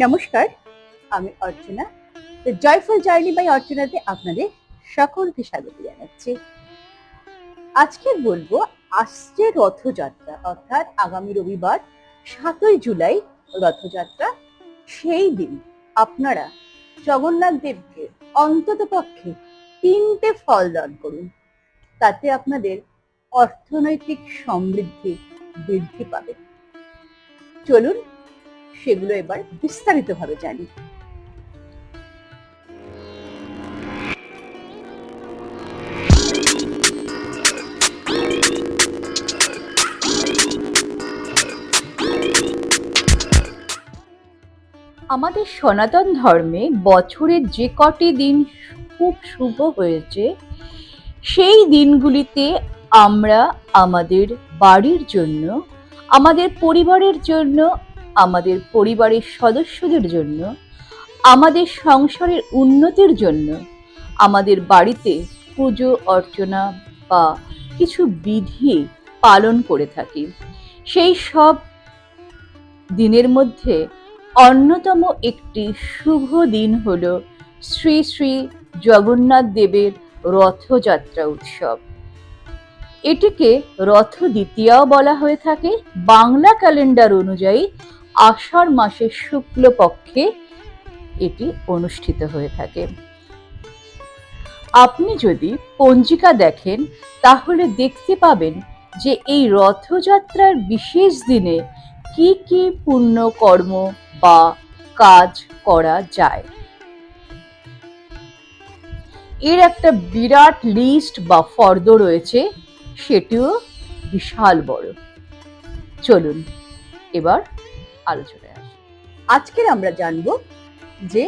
নমস্কার, আমি Archana. Joyful journey by অর্চনাতে আপনাদের সকলকে স্বাগত জানাচ্ছি। আজকে বলব, আসছে রথযাত্রা, অর্থাৎ আগামী রবিবার, সাতই জুলাই রথযাত্রা। সেই দিন আপনারা জগন্নাথ দেবকে অন্তত পক্ষে তিনটে ফল দান করুন। তাতে আপনাদের অর্থনৈতিক সমৃদ্ধি বৃদ্ধি পাবে। চলুন সেগুলো এবার বিস্তারিতভাবে জানি। আমাদের সনাতন ধর্মে বছরের যে কটি দিন খুব শুভ হয়েছে, সেই দিনগুলিতে আমরা আমাদের বাড়ির জন্য, আমাদের পরিবারের জন্য আমাদের পরিবারের সদস্যদের জন্য, আমাদের সংসারের উন্নতির জন্য, আমাদের বাড়িতে পুজো, অর্চনা বা কিছু বিধি পালন করে থাকি। সেই সব দিনের মধ্যে অন্যতম একটি শুভ দিন হল শ্রী শ্রী জগন্নাথ দেবের রথযাত্রা উৎসব। এটিকে রথ দ্বিতীয়াও বলা হয়ে থাকে। বাংলা ক্যালেন্ডার অনুযায়ী আষাঢ় মাসের শুক্লপক্ষে এটি অনুষ্ঠিত হয়ে থাকে। আপনি যদি পঞ্জিকা দেখেন, তাহলে দেখতে পাবেন যে এই রথযাত্রার বিশেষ দিনে কি কি পুণ্য কর্ম বা কাজ করা যায়। এর একটা বিরাট লিস্ট বা ফর্দ রয়েছে, সেটিও বিশাল বড়। চলুন, এবার আলোচনায় আসি। আজকের আমরা জানব যে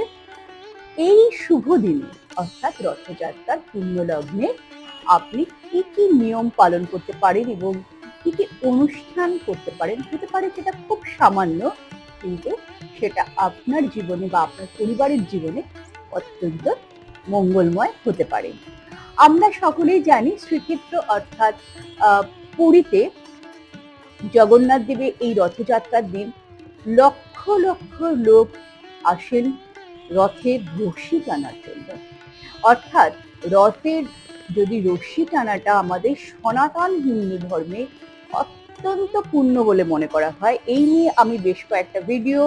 এই শুভ দিনে, অর্থাৎ রথযাত্রার লগ্নে আপনি কি কি নিয়ম পালন করতে পারেন এবং কি কি অনুষ্ঠান করতে পারেন? হতে পারে সেটা খুব সামান্য, কিন্তু সেটা আপনার জীবনে বা আপনার পরিবারের জীবনে অত্যন্ত মঙ্গলময় হতে পারে। আমরা সকলেই জানি শ্রীক্ষেত্র, অর্থাৎ পুরীতে জগন্নাথ দেবের এই রথযাত্রার দিন লক্ষ লক্ষ লোক আসেন রথের রশি টানার জন্য। অর্থাৎ রথের যদি রশি টানাটা আমাদের সনাতন হিন্দু ধর্মে অত্যন্ত পূর্ণ বলে মনে করা হয়, এই নিয়ে আমি বেশ কয়েকটা ভিডিও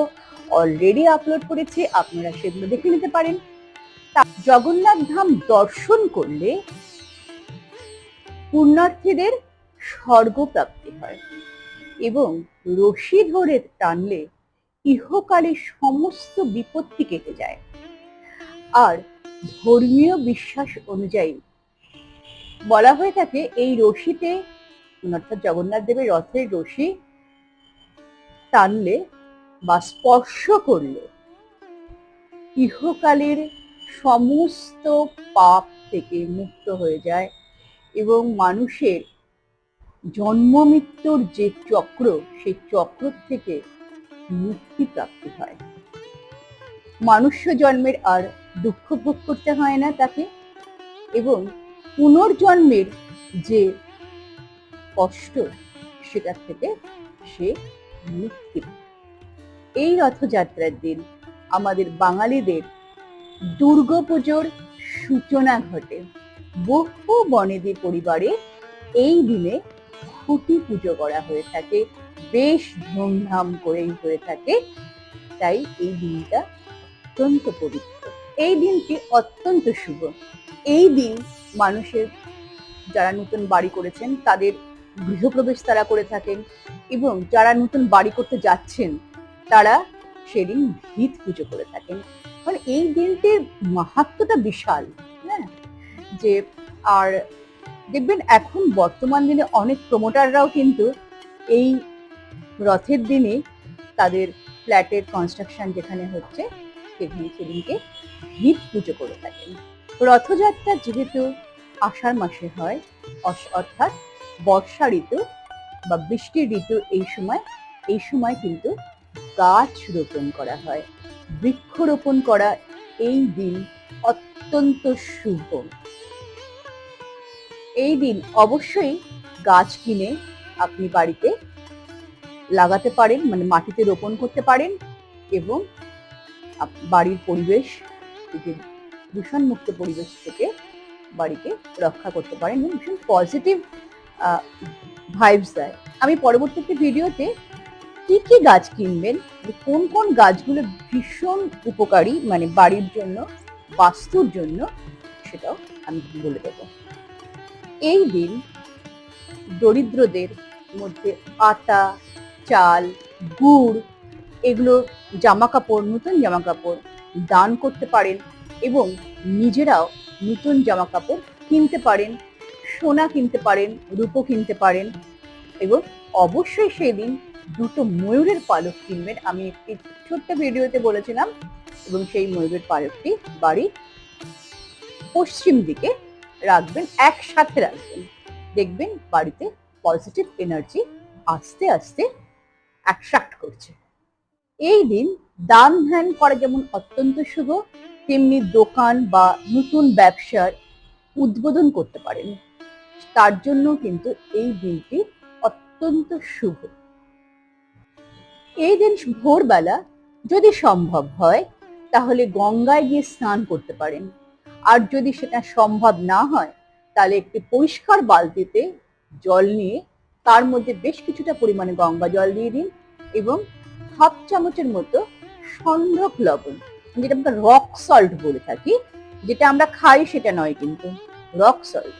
অলরেডি আপলোড করেছি, আপনারা সেগুলো দেখে নিতে পারেন। জগন্নাথ ধাম দর্শন করলে পুণ্যার্থীদের স্বর্গপ্রাপ্তি হয়। এবং রশি ধরে টানলে ইহকালে সমস্ত বিপত্তি কেটে যায়। আর ধর্মীয় বিশ্বাস অনুযায়ী বলা হয়ে থাকে, এই রশিতে, অর্থাৎ জগন্নাথ দেবের রথের রশি টানলে বা স্পর্শ করলে ইহকালের সমস্ত পাপ থেকে মুক্ত হয়ে যায় এবং মানুষের জন্ম মৃত্যুর যে চক্র, সেই চক্র থেকে মুক্তি প্রাপ্তি হয়। মানুষ্য জন্মের আর দুঃখ ভোগ করতে হয় না তাকে। এবং পুনর্জন্মের যে কষ্ট, সেটা থেকে সে মুক্তি এই রথযাত্রার দিন আমাদের বাঙালিদের দুর্গাপুজোর সূচনা ঘটে। বহু বনেদি পরিবারে এই দিনে খুঁটি পুজো করা হয়ে থাকে। বেশ ধুমধাম করেই হয়ে থাকে। তাই এই দিনটা অত্যন্ত পবিত্র। এই দিনটি অত্যন্ত শুভ। এই দিন মানুষের যারা নতুন বাড়ি করেছেন, তাদের গৃহপ্রবেশ তারা করে থাকেন এবং যারা নতুন বাড়ি করতে যাচ্ছেন, তারা সেদিন ভিত পুজো করে থাকেন। মানে এই দিনটির মাহাত্মটা বিশাল হ্যাঁ? যে আর দেখবেন এখন বর্তমান দিনে অনেক প্রমোটাররাও কিন্তু এই রথের দিনে তাদের ফ্ল্যাটের কনস্ট্রাকশন যেখানে হচ্ছে, সেখানে সেদিনকে ভিত পুজো করে থাকেন। রথযাত্রা যেহেতু আষাঢ় মাসে হয় অর্থাৎ বর্ষা ঋতু বা বৃষ্টির ঋতু এই সময় এই সময় কিন্তু গাছ রোপণ করা হয়। বৃক্ষরোপণ করা এই দিন অত্যন্ত শুভ। এই দিন অবশ্যই গাছ কিনে আপনি বাড়িতে লাগাতে পারেন মানে মাটিতে রোপণ করতে পারেন এবং বাড়ির পরিবেশ থেকে দূষণমুক্ত পরিবেশ থেকে বাড়িকে রক্ষা করতে পারেন এবং ভীষণ পজিটিভ ভাইবস দেয়। আমি পরবর্তীতে ভিডিওতে কি কি গাছ কিনবেন কোন কোন গাছগুলো ভীষণ উপকারী মানে বাড়ির জন্য, বাস্তুর জন্য, সেটাও আমি বলে দেবো। এই দিন দরিদ্রদের মধ্যে আটা, চাল, গুড় এগুলো জামা কাপড় নতুন জামা কাপড় দান করতে পারেন এবং নিজেরাও নতুন জামা কাপড় কিনতে পারেন, সোনা কিনতে পারেন, রূপো কিনতে পারেন এবং অবশ্যই সেদিন দুটো ময়ূরের পালক কিনবেন। আমি একটি ছোট্ট ভিডিওতে বলেছিলাম এবং সেই ময়ূরের পালকটি বাড়ির পশ্চিম দিকে রাখবেন, একসাথে রাখবেন। দেখবেন বাড়িতে পজিটিভ এনার্জি আস্তে আস্তে অ্যাট্রাক্ট করছে। এই দিন দান ধ্যান করা যেমন অত্যন্ত শুভ, তেমনি দোকান বা নতুন ব্যবসার উদ্বোধন করতে পারেন। তার জন্য কিন্তু এই দিনটি অত্যন্ত শুভ। এই দিন ভোরবেলা যদি সম্ভব হয়, তাহলে গঙ্গায় গিয়ে স্নান করতে পারেন। আর যদি সেটা সম্ভব না হয়, তাহলে একটি পরিষ্কার বালতিতে জল নিয়ে তার মধ্যে বেশ কিছুটা পরিমাণে গঙ্গা জল দিয়ে দিন এবং হাফ চামচের মতো সন্ধ্যক লবণ, যেটা আমরা রক সল্ট বলে থাকি, যেটা আমরা খাই সেটা নয় কিন্তু, রক সল্ট,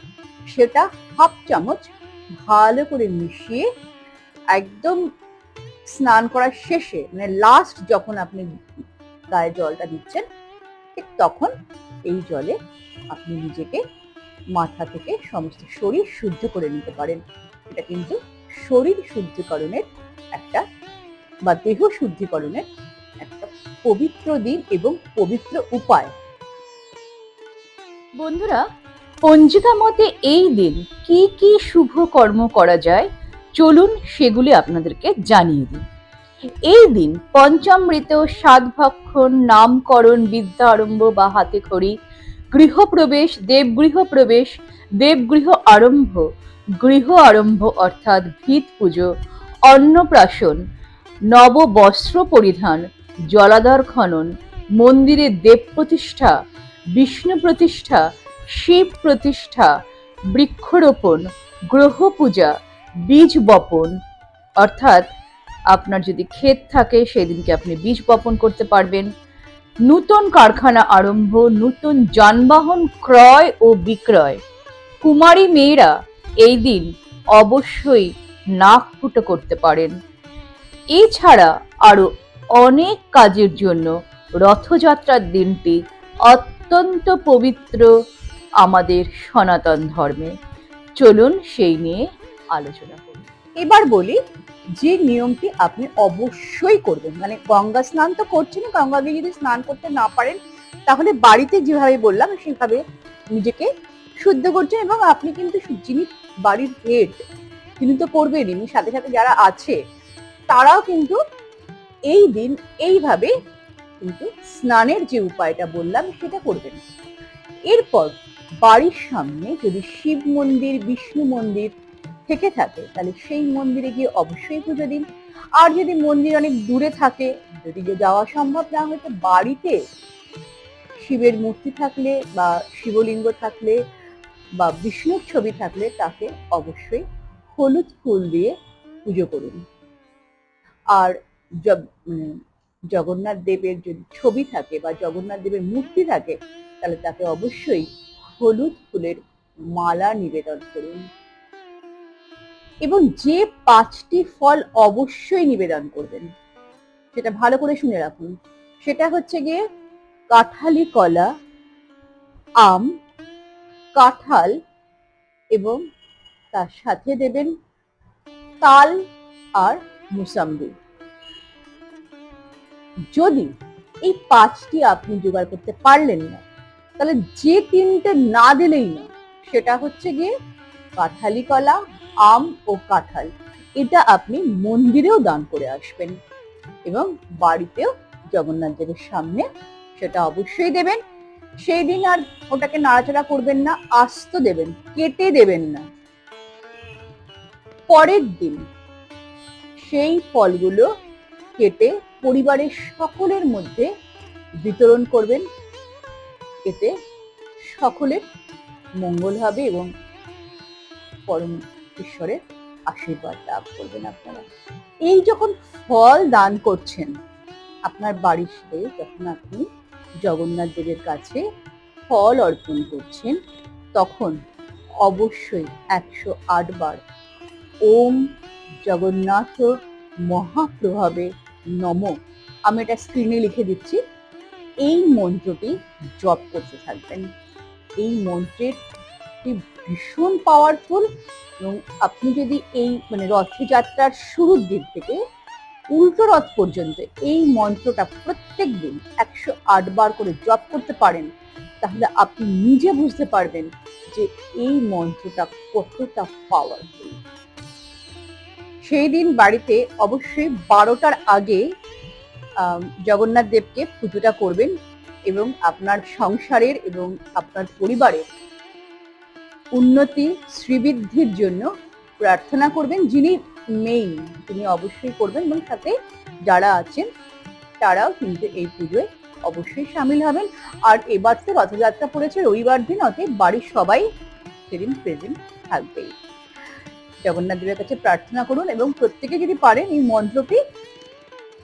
সেটা হাফ চামচ ভালো করে মিশিয়ে একদম স্নান করার শেষে মানে লাস্ট যখন আপনি গায়ে জলটা দিচ্ছেন, ঠিক তখন এই জলে আপনি নিজেকে মাথা থেকে সমস্ত শরীর শুদ্ধ করে নিতে পারেন। এটা কিন্তু শরীর শুদ্ধিকরণের একটা বা দেহ শুদ্ধিকরণের একটা পবিত্র দিন এবং পবিত্র উপায়। বন্ধুরা, পঞ্জিকা মতে এই দিন কি কি শুভ কর্ম করা যায়, চলুন সেগুলি আপনাদেরকে জানিয়ে দিই। এই দিন পঞ্চামৃত সাতভক্ষণ নামকরণ, বিদ্যা আরম্ভ বা হাতে খড়ি, গৃহপ্রবেশ দেবগৃহ প্রবেশ দেবগৃহ আরম্ভ, গৃহ আরম্ভ অর্থাৎ ভিত পুজো, অন্নপ্রাশন নব বস্ত্র পরিধান, জলাধার খনন, মন্দিরে দেব প্রতিষ্ঠা, বিষ্ণু প্রতিষ্ঠা, শিব প্রতিষ্ঠা, বৃক্ষরোপণ, গ্রহ পূজা, বীজ বপন, অর্থাৎ আপনার যদি ক্ষেত থাকে, সেদিনকে আপনি বীজ বপন করতে পারবেন। নূতন কারখানা আরম্ভ, নতুন যানবাহন ক্রয় ও বিক্রয়। কুমারী মেয়েরা এই দিন অবশ্যই নাক ফুটো করতে পারেন। এছাড়া আরও অনেক কাজের জন্য রথযাত্রার দিনটি অত্যন্ত পবিত্র আমাদের সনাতন ধর্মে। চলুন সেই নিয়ে আলোচনা করি। এবার বলি যে নিয়মটি আপনি অবশ্যই করবেন। মানে গঙ্গা স্নান তো করছেন গঙ্গা গিয়ে যদি স্নান করতে না পারেন, তাহলে বাড়িতে যেভাবে বললাম, সেভাবে নিজেকে শুদ্ধ করছেন এবং আপনি কিন্তু যিনি বাড়ির হেড তিনি তো করবেনই সাথে সাথে যারা আছে, তারাও কিন্তু এই দিন এইভাবে কিন্তু স্নানের যে উপায়টা বললাম, সেটা করবেন। এরপর বাড়ির সামনে যদি শিব মন্দির, বিষ্ণু মন্দির থেকে থাকে তাহলে সেই মন্দিরে গিয়ে অবশ্যই পুজো দিন। আর যদি মন্দির অনেক দূরে থাকে যদি যাওয়া সম্ভব না হয় তো বাড়িতে শিবের মূর্তি থাকলে বা শিবলিঙ্গ থাকলে বা বিষ্ণুর ছবি থাকলে তাকে অবশ্যই হলুদ ফুল দিয়ে পুজো করুন। আর উম, জগন্নাথ দেবের যদি ছবি থাকে বা জগন্নাথ দেবের মূর্তি থাকে তাহলে তাকে অবশ্যই হলুদ ফুলের মালা নিবেদন করুন। এবং যে পাঁচটি ফল অবশ্যই নিবেদন করবেন। সেটা ভালো করে শুনে রাখুন। সেটা হচ্ছে গিয়ে কাঁঠালি কলা, আম, কাঁঠাল এবং তার সাথে দেবেন তাল আর মুসাম্বি। যদি এই পাঁচটি আপনি জোগাড় করতে পারলেন না, তাহলে যে তিনটে না দিলেই না, সেটা হচ্ছে গিয়ে কাঁঠালি কলা আম ও কাঁঠাল। এটা আপনি মন্দিরেও দান করে আসবেন এবং বাড়িতেও জগন্নাথ দেবের সামনে সেটা অবশ্যই দেবেন। সেই দিন আর ওটাকে নাড়াচাড়া করবেন না, আস্ত দেবেন, কেটে দেবেন না। পরের দিন সেই ফলগুলো কেটে পরিবারের সকলের মধ্যে বিতরণ করবেন। এতে সকলের মঙ্গল হবে এবং পরম ঈশ্বরের আশীর্বাদ লাভ করবেন আপনারা। এই যখন ফল দান করছেন, আপনার বাড়িতে যখন আপনি জগন্নাথ দেবের কাছে ফল অর্পণ করছেন, তখন অবশ্যই একশো আট বার ওম জগন্নাথ মহাপ্রভাবে নম। আমি এটা স্ক্রিনে লিখে দিচ্ছি। এই মন্ত্রটি জপ করতে থাকবেন। এই মন্ত্রের একটি ভীষণ পাওয়ারফুল এবং আপনি যদি এই মানে রথযাত্রার শুরুর দিক থেকে উল্টো রথ পর্যন্ত এই মন্ত্রটা প্রত্যেক দিন একশো বার করে জপ করতে পারেন, তাহলে আপনি নিজে বুঝতে পারবেন যে এই মন্ত্রটা কতটা পাওয়ারফুল সেই দিন বাড়িতে অবশ্যই বারোটার আগে জগন্নাথ দেবকে পুজোটা করবেন এবং আপনার সংসারের এবং আপনার পরিবারের উন্নতি, শ্রীবৃদ্ধির জন্য প্রার্থনা করবেন যিনি মেইন তিনি অবশ্যই করবেন এবং সাথে যারা আছেন, তারাও কিন্তু এই পুজোয় অবশ্যই সামিল হবেন। আর এবার তো রথযাত্রা পড়েছে, রবিবার দিন, অতএব বাড়ির সবাই সেদিন প্রেজেন্ট থাকবেই জগন্নাথ দেবের কাছে প্রার্থনা করুন এবং প্রত্যেকে যদি পারেন এই মন্ত্রটি,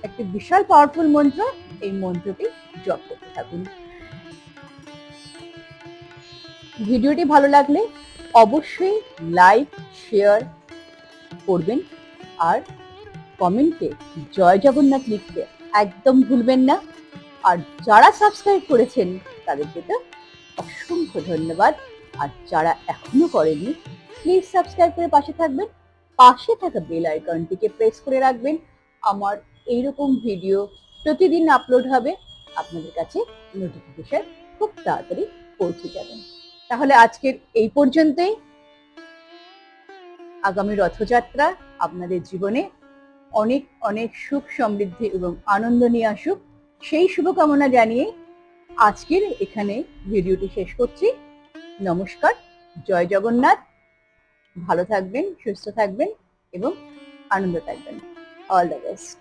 একটি বিশাল পাওয়ারফুল মন্ত্র, এই মন্ত্রটি জপ করতে থাকুন। ভিডিওটি ভালো লাগলে অবশ্যই লাইক, শেয়ার করবেন আর কমেন্টে জয় জগন্নাথ লিখতে একদম ভুলবেন না। আর যারা সাবস্ক্রাইব করেছেন, তাদেরকে তো অসংখ্য ধন্যবাদ। আর যারা এখনও করেনি প্লিজ সাবস্ক্রাইব করে পাশে থাকবেন। পাশে থাকা বেল আইকনটিকে প্রেস করে রাখবেন। আমার এইরকম ভিডিও প্রতিদিন আপলোড হবে। আপনাদের কাছে নোটিফিকেশন খুব তাড়াতাড়ি পৌঁছে যাবেন তাহলে আজকের এই পর্যন্তই। আগামী রথযাত্রা আপনাদের জীবনে অনেক অনেক সুখ সমৃদ্ধি এবং আনন্দ নিয়ে আসুক। সেই শুভকামনা জানিয়ে আজকের এখানে ভিডিওটি শেষ করছি। নমস্কার, জয় জগন্নাথ। ভালো থাকবেন, সুস্থ থাকবেন এবং আনন্দ থাকবেন। All the best